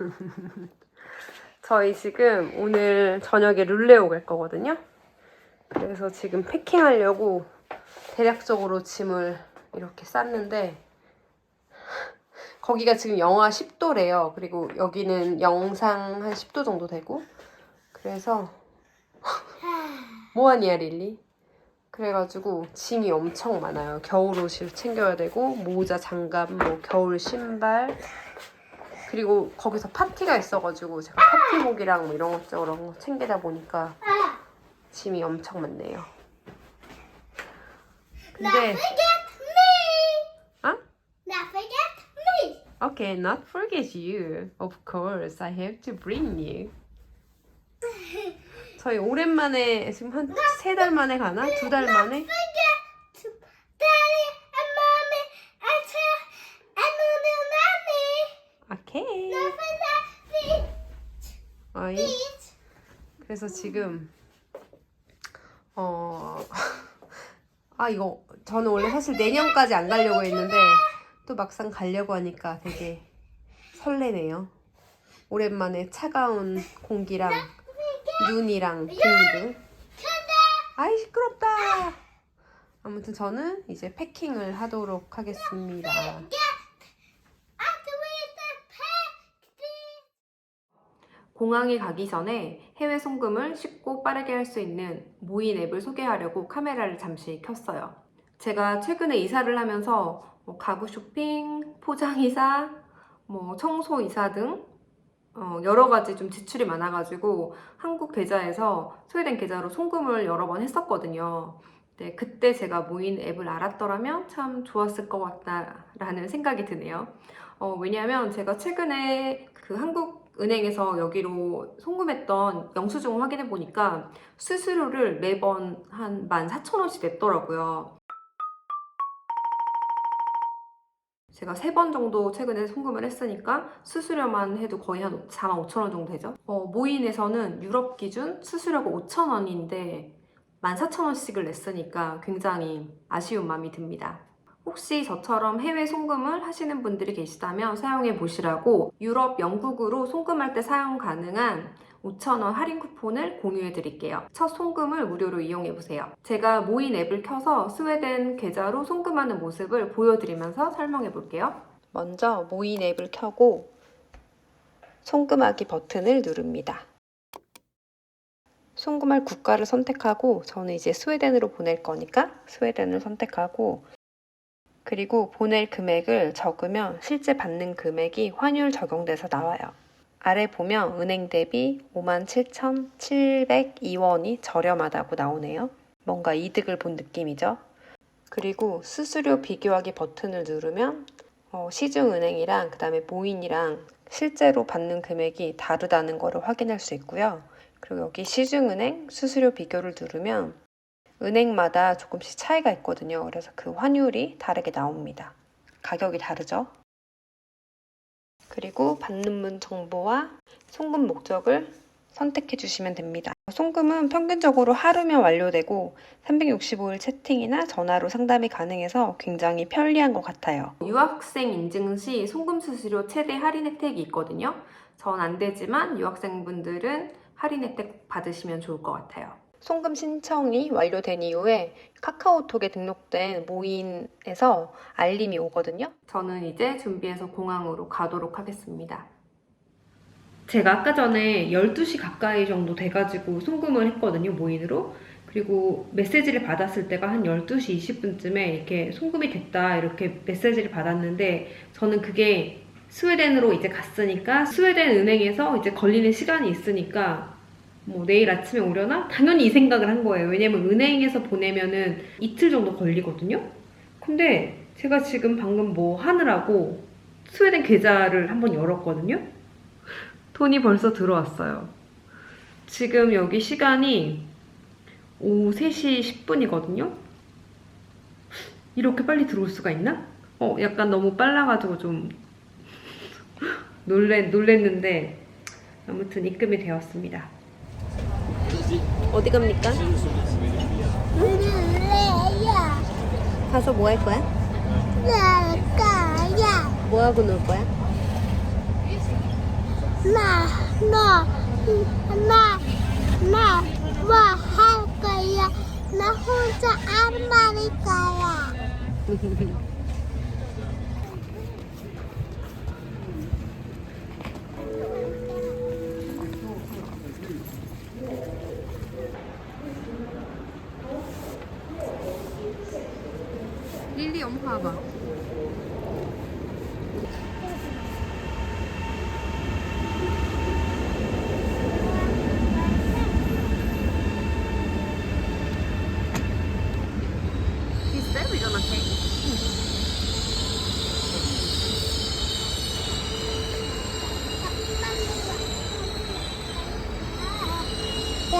저희 지금 오늘 저녁에 룰레오 갈 거거든요. 그래서 지금 패킹하려고 대략적으로 짐을 이렇게 쌌는데 거기가 지금 영하 10도래요. 그리고 여기는 영상 한 10도 정도 되고 그래서 뭐하니야 릴리? 그래가지고 짐이 엄청 많아요. 겨울 옷을 챙겨야 되고 모자, 장갑, 뭐 겨울 신발 그리고 거기서 파티가 있어가지고 제가 파티복이랑 뭐 이런 것 저런 거 챙기다 보니까 짐이 엄청 많네요. 근데. 어? Okay, not forget you. Of course, I have to bring you. 저희 오랜만에 지금 한 세 달 만에 가나? 두 달 만에? Forget to daddy and mommy and to and little mommy. 오케이. Not forget me. 어이. Please. 그래서 지금 어. 아 이거 저는 원래 사실 내년까지 안 가려고 했는데 또 막상 가려고 하니까 되게 설레네요. 오랜만에 차가운 공기랑 눈이랑 빙등. 아이 시끄럽다. 아무튼 저는 이제 패킹을 하도록 하겠습니다. 공항에 가기 전에 해외 송금을 쉽고 빠르게 할 수 있는 모인 앱을 소개하려고 카메라를 잠시 켰어요. 제가 최근에 이사를 하면서 뭐 가구 쇼핑, 포장 이사, 뭐 청소 이사 등 어, 여러 가지 좀 지출이 많아가지고 한국 계좌에서 스웨덴 계좌로 송금을 여러 번 했었거든요. 네, 그때 제가 모인 앱을 알았더라면 참 좋았을 것 같다라는 생각이 드네요. 어, 왜냐하면 제가 최근에 그 한국 은행에서 여기로 송금했던 영수증을 확인해 보니까 수수료를 매번 한 14,000원씩 냈더라고요. 제가 세 번 정도 최근에 송금을 했으니까 수수료만 해도 거의 한 45,000원 정도 되죠. 어, 모인에서는 유럽 기준 수수료가 5,000원인데 14,000원씩을 냈으니까 굉장히 아쉬운 마음이 듭니다. 혹시 저처럼 해외 송금을 하시는 분들이 계시다면 사용해 보시라고 유럽 영국으로 송금할 때 사용 가능한 5,000원 할인 쿠폰을 공유해 드릴게요. 첫 송금을 무료로 이용해 보세요. 제가 모인 앱을 켜서 스웨덴 계좌로 송금하는 모습을 보여드리면서 설명해 볼게요. 먼저 모인 앱을 켜고 송금하기 버튼을 누릅니다. 송금할 국가를 선택하고 저는 이제 스웨덴으로 보낼 거니까 스웨덴을 선택하고 그리고 보낼 금액을 적으면 실제 받는 금액이 환율 적용돼서 나와요. 아래 보면 은행 대비 57,702원이 저렴하다고 나오네요. 뭔가 이득을 본 느낌이죠. 그리고 수수료 비교하기 버튼을 누르면 어, 시중은행이랑 그다음에 모인이랑 실제로 받는 금액이 다르다는 것을 확인할 수 있고요. 그리고 여기 시중은행 수수료 비교를 누르면 은행마다 조금씩 차이가 있거든요. 그래서 그 환율이 다르게 나옵니다. 가격이 다르죠? 그리고 받는 문 정보와 송금 목적을 선택해 주시면 됩니다. 송금은 평균적으로 하루면 완료되고 365일 채팅이나 전화로 상담이 가능해서 굉장히 편리한 것 같아요. 유학생 인증 시 송금 수수료 최대 할인 혜택이 있거든요. 전 안 되지만 유학생분들은 할인 혜택 받으시면 좋을 것 같아요. 송금 신청이 완료된 이후에 카카오톡에 등록된 모인에서 알림이 오거든요. 저는 이제 준비해서 공항으로 가도록 하겠습니다. 제가 아까 전에 12시 가까이 정도 돼가지고 송금을 했거든요, 모인으로. 그리고 메시지를 받았을 때가 한 12시 20분쯤에 이렇게 송금이 됐다, 이렇게 메시지를 받았는데, 저는 그게 스웨덴으로 이제 갔으니까, 스웨덴 은행에서 이제 걸리는 시간이 있으니까, 뭐 내일 아침에 오려나? 당연히 이 생각을 한 거예요. 왜냐면 은행에서 보내면은 이틀 정도 걸리거든요? 근데 제가 지금 방금 뭐 하느라고 스웨덴 계좌를 한번 열었거든요? 돈이 벌써 들어왔어요. 지금 여기 시간이 오후 3시 10분이거든요? 이렇게 빨리 들어올 수가 있나? 어, 약간 너무 빨라가지고 좀 놀래, 놀랬는데 아무튼 입금이 되었습니다. 어디 갑니까? 레야. 가서 뭐 할 거야? 나가야. 뭐 하고 놀 거야? 나, 나, 나, 뭐할 거야? 나 혼자 안 말일 거야. 릴리 엄마 봐봐. Is that we gonna take?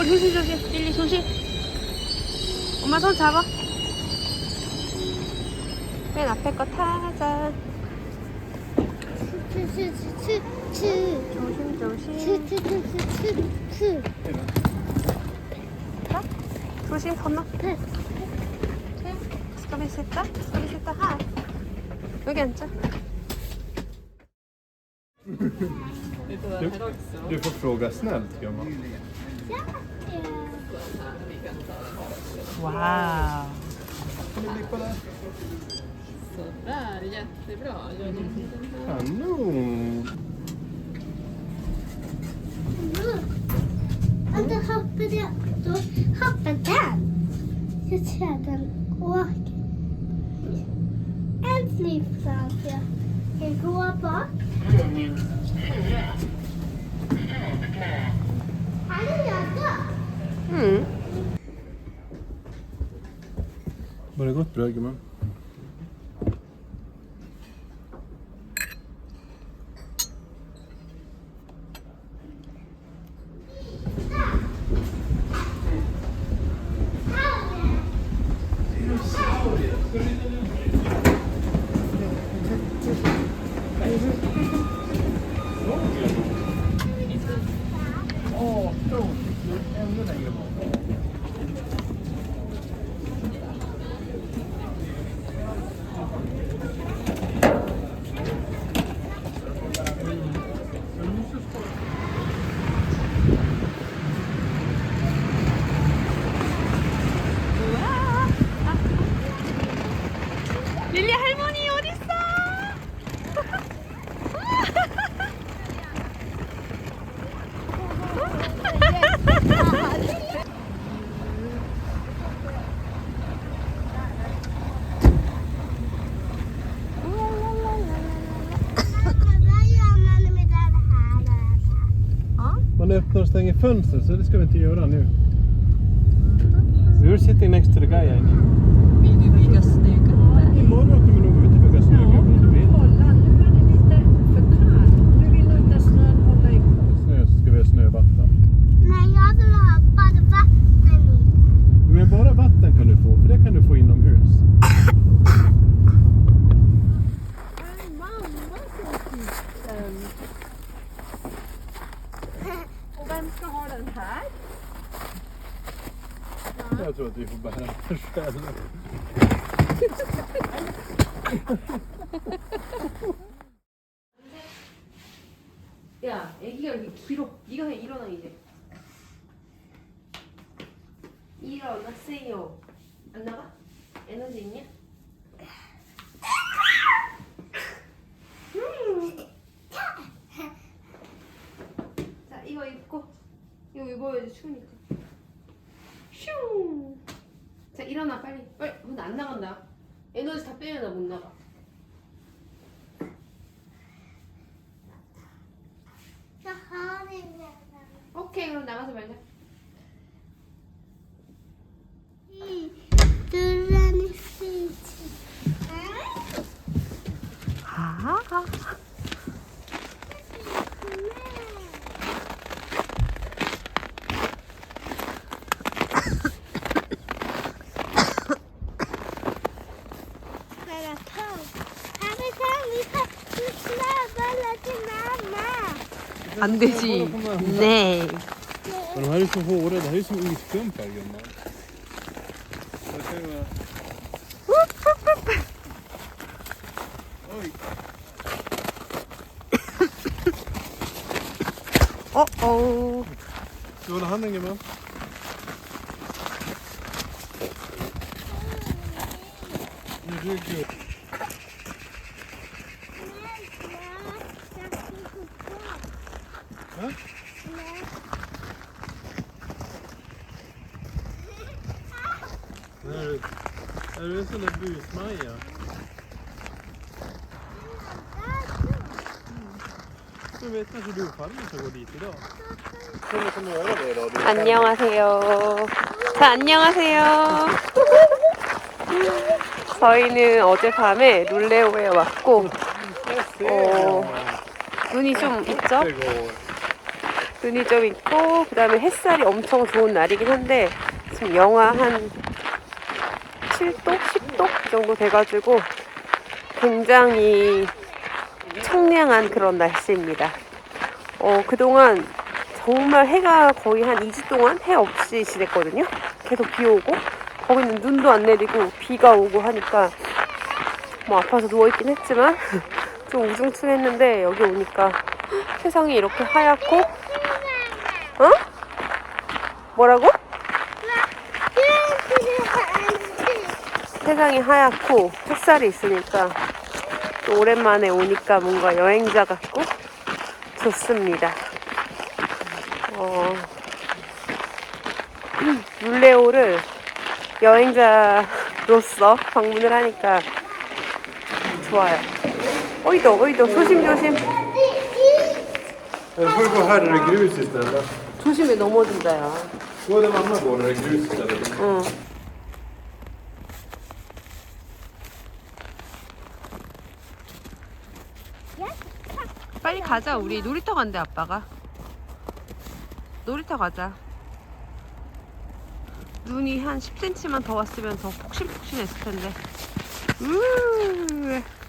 어 조심 조심 릴리 조심. 엄마 손 잡아. 맨 앞에 거 타자. 조심 조심. 추추추추추. 조심 건너. Vi sitta här? 여기 앉자. Du, du får fråga snällt gumman. 와우. Sådär, jättebra. Kanon! Och då hoppade jag, då hoppade den. Jag tror den åker. En flygplats. Jag ska gå bak. 응. Var det gott bröd gumman? Stänger fönster så det ska vi inte göra nu. We're sitting next to the guy I knew. Vill du bygga snögubbar? Imorgon kommer nog ut och bygga snögubbar om du vill. Kolla, nu är det lite för kallt. Nu vill inte snön hålla igång. Snö så ska vi ha snövatten. Nej, jag vill ha bara vatten i. Men bara vatten kan du få, för det kan du få inomhus. Här? Jag tror att vi får bära den själva. 야, 애기가 이렇게 길어. 네가 해 일어나 이제. 일어나세요. 안 나가? 에너지 있냐? 자, 이거 입고 이거 입어야지 추우니까. 슝. 자, 일어나 빨리. 빨리. 근데 안 나간다. 에너지 다 빼면 나 못 나가. Har ingen. 오케이, 그럼 나가서 말자. Dörren är fri. 아. Spela 안 되지. 네. Hårda, det här är som isklumpar gumman. Jag ser vad- Oj! 어, 어. Du håller handen gumman. I ryggen. Va? Är du, är du en sån där busmaja? Jag vet kanske du och farmor ska gå dit idag. Kommer kommer göra det då? Du- 안녕하세요. 자, 안녕하세요. 저희는 어젯밤에 룰레오에 왔고, 어, 눈이 좀 있죠? Det går. 눈이 좀 있고, 그 다음에 햇살이 엄청 좋은 날이긴 한데, 지금 영하 한 7도? 10도 정도 돼가지고, 굉장히 청량한 그런 날씨입니다. 어, 그동안 정말 해가 거의 한 2주 동안 해 없이 지냈거든요. 계속 비 오고, 거기는 눈도 안 내리고, 비가 오고 하니까, 뭐 아파서 누워있긴 했지만, 좀 우중충했는데, 여기 오니까 세상이 이렇게 하얗고, 어? 뭐라고? 세상이 하얗고 햇살이 있으니까 또 오랜만에 오니까 뭔가 여행자 같고 좋습니다. 어, 룰레오를 여행자로서 방문을 하니까 좋아요. 어이도 어이도 조심조심 istället. 조심해 넘어진다 야. Mamma går där det är grus istället. 응. 빨리 가자. 우리 놀이터 간대 아빠가. 놀이터 가자. 눈이 한 10cm만 더 왔으면 더 폭신폭신했을 텐데. 으.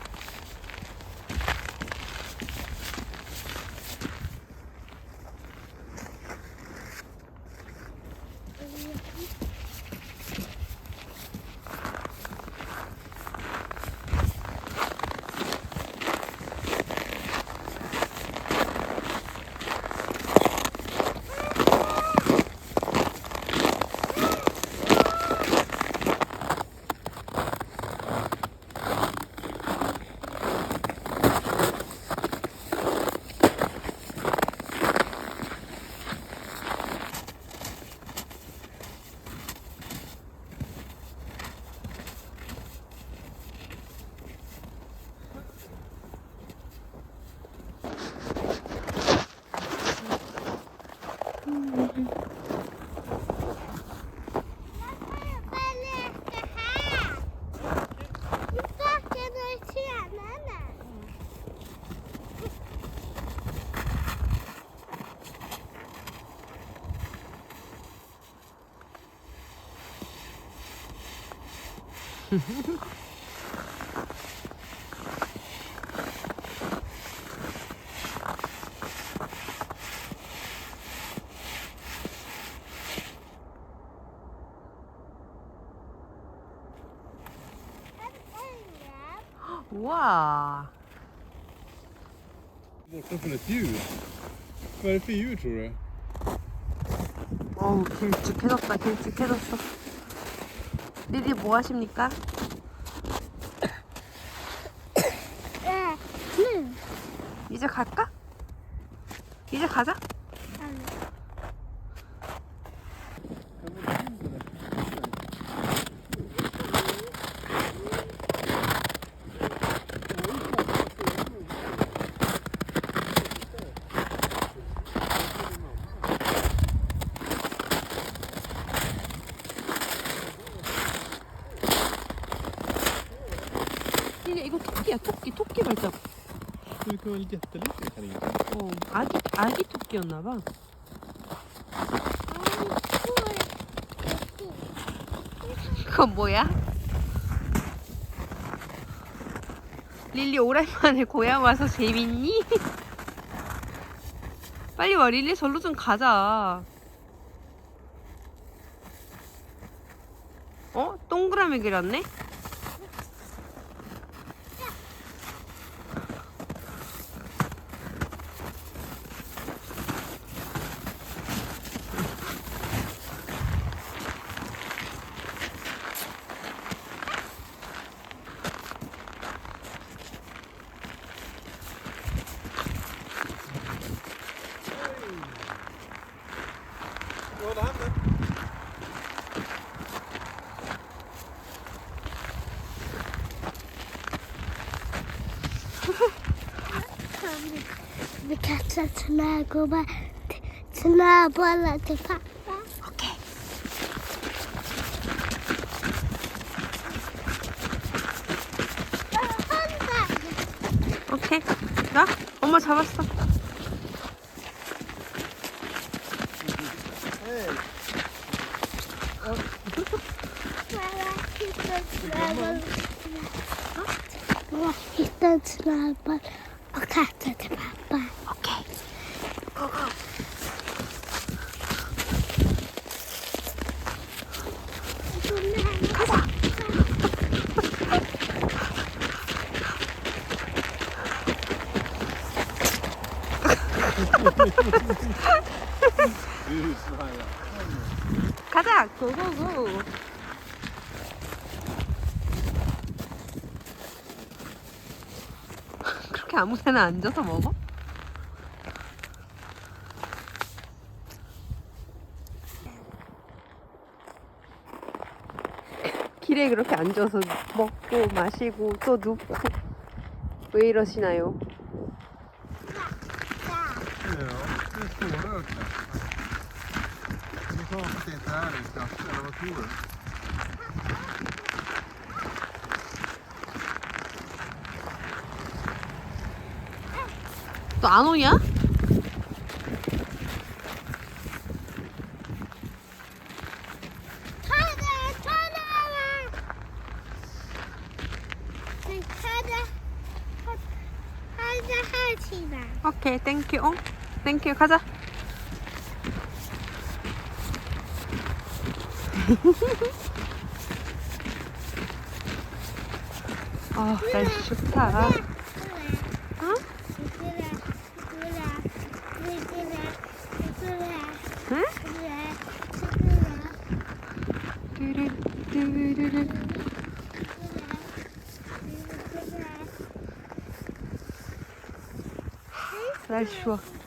어우 길쭉해졌다 길쭉해졌어 리리 뭐 하십니까? 이제 갈까? 이제 가자 리리 이거 토끼야 토끼 토끼 발자국 Kan vara jätteliten kanin. 어 아기 아기 토끼였나 봐 그건 뭐야? 릴리 오랜만에 고향 와서 재밌니? 빨리 와 릴리 절로 좀 가자 어? 동그라미 그렸네? Yolu hemen. Birkaçla çınar goba, çınar bola tepa. Okey. 오케이. 나 엄마 잡았어. 일단 지나봐 오케이 저 파파 오케 이 가자 가자. 고고고. 그렇게 아무 데나 앉아서 먹어? 길에 그렇게 앉아서 먹고 마시고 또 눕고 왜 이러시나요? Är svårrökt. Du sa att det inte är en katt, eller vad tror du? 또안 오냐? 하지마 오케이 땡큐 어? 땡큐 가자. 아 날씨 좋다 Hum? Yeah. Yeah. Yeah. Yeah. Yeah. Yeah. Yeah. Yeah. Yeah.